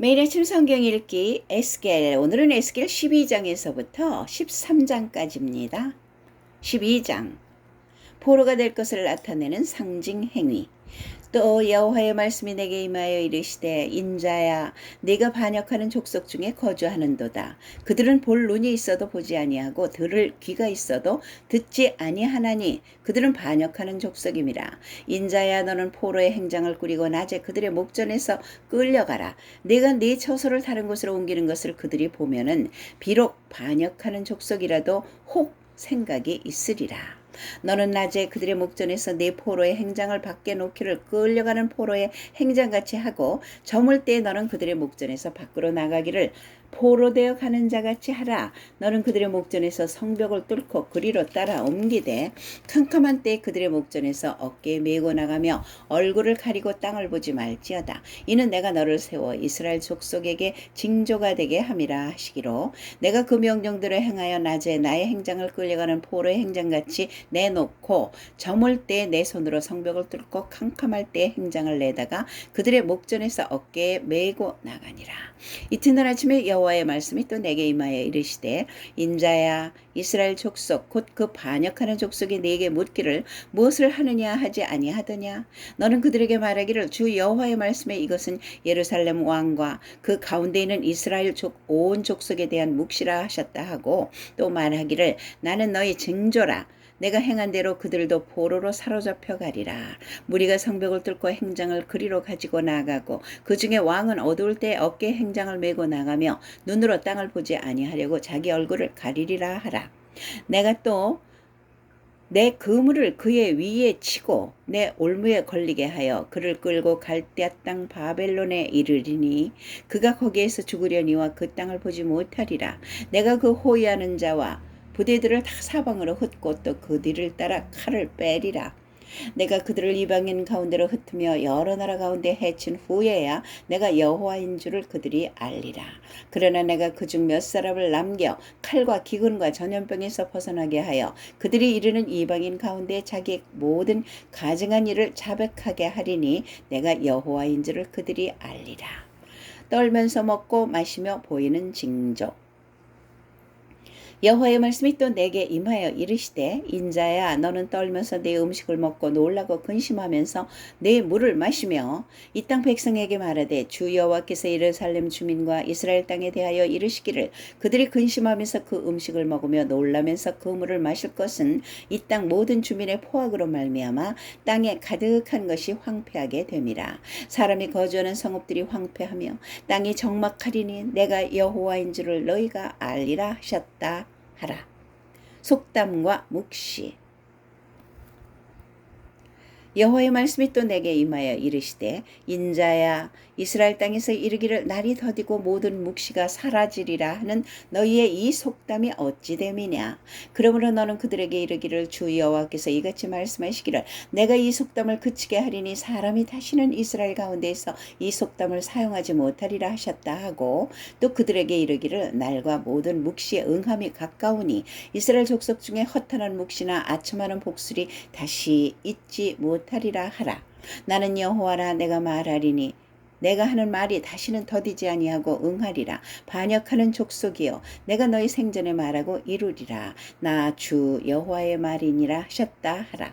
매일 아침 성경 읽기 에스겔 오늘은 에스겔 12장에서부터 13장까지입니다. 12장 포로가 될 것을 나타내는 상징 행위 또 여호와의 말씀이 내게 임하여 이르시되 인자야 네가 반역하는 족속 중에 거주하는도다. 그들은 볼 눈이 있어도 보지 아니하고 들을 귀가 있어도 듣지 아니하나니 그들은 반역하는 족속임이라. 인자야 너는 포로의 행장을 꾸리고 낮에 그들의 목전에서 끌려가라. 네가 네 처소를 다른 곳으로 옮기는 것을 그들이 보면은 비록 반역하는 족속이라도 혹 생각이 있으리라 너는 낮에 그들의 목전에서 네 포로의 행장을 밖에 놓기를 끌려가는 포로의 행장같이 하고 저물 때 너는 그들의 목전에서 밖으로 나가기를 포로 되어 가는 자같이 하라. 너는 그들의 목전에서 성벽을 뚫고 그리로 따라 옮기되 캄캄한 때 그들의 목전에서 어깨에 메고 나가며 얼굴을 가리고 땅을 보지 말지어다. 이는 내가 너를 세워 이스라엘 족속에게 징조가 되게 함이라 하시기로 내가 그 명령들을 행하여 낮에 나의 행장을 끌려가는 포로의 행장같이 내놓고 저물 때 내 손으로 성벽을 뚫고 캄캄할 때 행장을 내다가 그들의 목전에서 어깨에 메고 나가니라. 이튿날 아침에 여 여호와의 말씀이 또 내게 임하여 이르시되 인자야 이스라엘 족속 곧 그 반역하는 족속이 내게 묻기를 무엇을 하느냐 하지 아니하더냐 너는 그들에게 말하기를 주 여호와의 말씀에 이것은 예루살렘 왕과 그 가운데 있는 이스라엘 족 온 족속에 대한 묵시라 하셨다 하고 또 말하기를 나는 너희 증조라 내가 행한 대로 그들도 포로로 사로잡혀 가리라. 무리가 성벽을 뚫고 행장을 그리로 가지고 나가고 그 중에 왕은 어두울 때 어깨 행장을 메고 나가며 눈으로 땅을 보지 아니하려고 자기 얼굴을 가리리라 하라. 내가 또내 그물을 그의 위에 치고 내 올무에 걸리게 하여 그를 끌고 갈대아 땅 바벨론에 이르리니 그가 거기에서 죽으려니와 그 땅을 보지 못하리라. 내가 그 호위하는 자와 부대들을 다 사방으로 흩고 또그 뒤를 따라 칼을 빼리라. 내가 그들을 이방인 가운데로 흩으며 여러 나라 가운데 해친 후에야 내가 여호와인 줄을 그들이 알리라. 그러나 내가 그중 몇 사람을 남겨 칼과 기근과 전염병에서 벗어나게 하여 그들이 이르는 이방인 가운데 자기 모든 가증한 일을 자백하게 하리니 내가 여호와인 줄을 그들이 알리라. 떨면서 먹고 마시며 보이는 징조. 여호와의 말씀이 또 내게 임하여 이르시되 인자야 너는 떨면서 내 음식을 먹고 놀라고 근심하면서 내 물을 마시며 이 땅 백성에게 말하되 주 여호와께서 예루살렘 주민과 이스라엘 땅에 대하여 이르시기를 그들이 근심하면서 그 음식을 먹으며 놀라면서 그 물을 마실 것은 이 땅 모든 주민의 포악으로 말미암아 땅에 가득한 것이 황폐하게 됨이라. 사람이 거주하는 성읍들이 황폐하며 땅이 적막하리니 내가 여호와인 줄을 너희가 알리라 하셨다 하라. 속담과 묵시 여호와의 말씀이 또 내게 임하여 이르시되 인자야 이스라엘 땅에서 이르기를 날이 더디고 모든 묵시가 사라지리라 하는 너희의 이 속담이 어찌 됨이냐? 그러므로 너는 그들에게 이르기를 주 여호와께서 이같이 말씀하시기를 내가 이 속담을 그치게 하리니 사람이 다시는 이스라엘 가운데에서 이 속담을 사용하지 못하리라 하셨다 하고 또 그들에게 이르기를 날과 모든 묵시의 응함이 가까우니 이스라엘 족속 중에 허탄한 묵시나 아첨하는 복술이 다시 잊지 못 하리라 하라 나는 여호와라 내가 말하리니 내가 하는 말이 다시는 더디지 아니하고 응하리라. 반역하는 족속이여 내가 너희 생전에 말하고 이루리라. 나 주 여호와의 말이니라 하셨다 하라.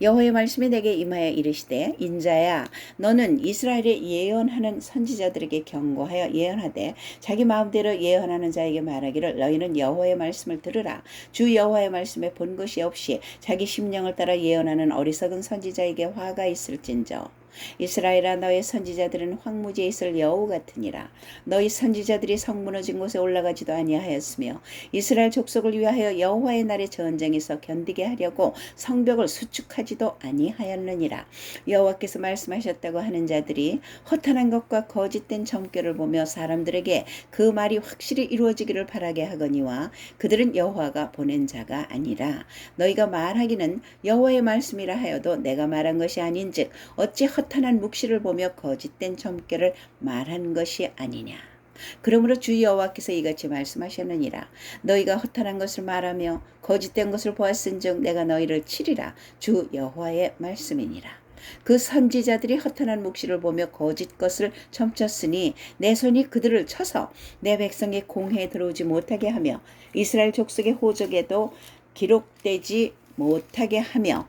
여호의 말씀이 내게 임하여 이르시되 인자야 너는 이스라엘에 예언하는 선지자들에게 경고하여 예언하되 자기 마음대로 예언하는 자에게 말하기를 너희는 여호의 말씀을 들으라. 주 여호와의 말씀에 본 것이 없이 자기 심령을 따라 예언하는 어리석은 선지자에게 화가 있을진저 이스라엘아 너의 선지자들은 황무지에 있을 여우 같으니라. 너희 선지자들이 성 무너진 곳에 올라가지도 아니하였으며 이스라엘 족속을 위하여 여호와의 날의 전쟁에서 견디게 하려고 성벽을 수축하지도 아니하였느니라. 여호와께서 말씀하셨다고 하는 자들이 허탄한 것과 거짓된 점괘를 보며 사람들에게 그 말이 확실히 이루어지기를 바라게 하거니와 그들은 여호와가 보낸 자가 아니라. 너희가 말하기는 여호와의 말씀이라 하여도 내가 말한 것이 아닌즉 어찌 허탄한 묵시를 보며 거짓된 점괘를 말한 것이 아니냐. 그러므로 주 여호와께서 이같이 말씀하셨느니라. 너희가 허탄한 것을 말하며 거짓된 것을 보았은즉 내가 너희를 치리라. 주 여호와의 말씀이니라. 그 선지자들이 허탄한 묵시를 보며 거짓 것을 점쳤으니 내 손이 그들을 쳐서 내 백성의 공회에 들어오지 못하게 하며 이스라엘 족속의 호적에도 기록되지 못하게 하며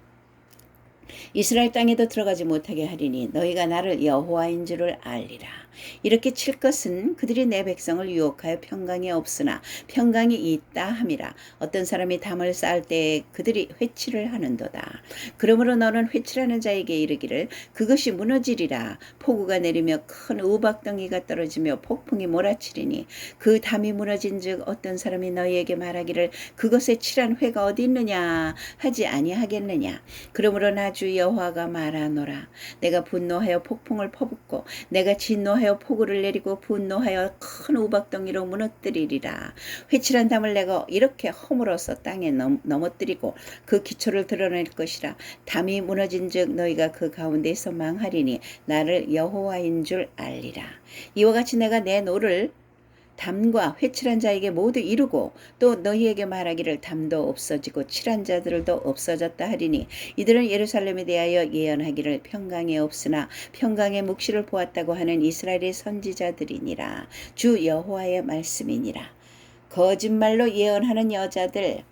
이스라엘 땅에도 들어가지 못하게 하리니 너희가 나를 여호와인 줄을 알리라. 이렇게 칠 것은 그들이 내 백성을 유혹하여 평강이 없으나 평강이 있다 함이라. 어떤 사람이 담을 쌓을 때 그들이 회치를 하는도다. 그러므로 너는 회치라는 자에게 이르기를 그것이 무너지리라. 폭우가 내리며 큰 우박덩이가 떨어지며 폭풍이 몰아치리니 그 담이 무너진즉 어떤 사람이 너희에게 말하기를 그것에 칠한 회가 어디 있느냐 하지 아니하겠느냐. 그러므로 나주 여호와가 말하노라. 내가 분노하여 폭풍을 퍼붓고 내가 진노하여 폭우를 내리고 분노하여 큰 우박덩이로 무너뜨리리라. 회칠한 담을 내가 이렇게 허물어서 땅에 넘, 넘어뜨리고 그 기초를 드러낼 것이라. 담이 무너진즉 너희가 그 가운데에서 망하리니 나를 여호와인 줄 알리라. 이와 같이 내가 내 노를 담과 회칠한 자에게 모두 이루고 또 너희에게 말하기를 담도 없어지고 칠한 자들도 없어졌다 하리니 이들은 예루살렘에 대하여 예언하기를 평강에 없으나 평강의 묵시를 보았다고 하는 이스라엘의 선지자들이니라. 주 여호와의 말씀이니라. 거짓말로 예언하는 여자들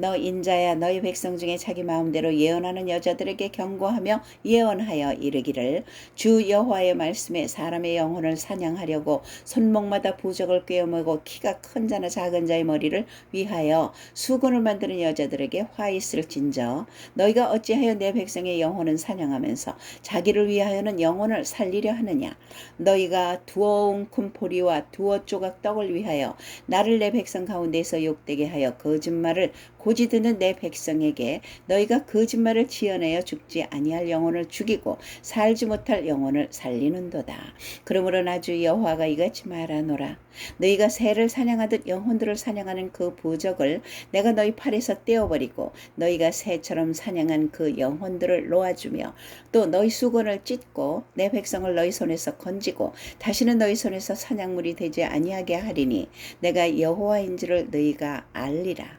너 인자야 너희 백성 중에 자기 마음대로 예언하는 여자들에게 경고하며 예언하여 이르기를 주 여호와의 말씀에 사람의 영혼을 사냥하려고 손목마다 부적을 꿰어매고 키가 큰 자나 작은 자의 머리를 위하여 수건을 만드는 여자들에게 화 있을 진저 너희가 어찌하여 내 백성의 영혼은 사냥하면서 자기를 위하여는 영혼을 살리려 하느냐? 너희가 두어 웅큼 보리와 두어 조각 떡을 위하여 나를 내 백성 가운데서 욕되게 하여 거짓말을 고지 드는 내 백성에게 너희가 거짓말을 지어내어 죽지 아니할 영혼을 죽이고 살지 못할 영혼을 살리는도다. 그러므로 나주 여호와가 이같이 말하노라. 너희가 새를 사냥하듯 영혼들을 사냥하는 그 부적을 내가 너희 팔에서 떼어버리고 너희가 새처럼 사냥한 그 영혼들을 놓아주며 또 너희 수건을 찢고 내 백성을 너희 손에서 건지고 다시는 너희 손에서 사냥물이 되지 아니하게 하리니 내가 여호와인 줄을 너희가 알리라.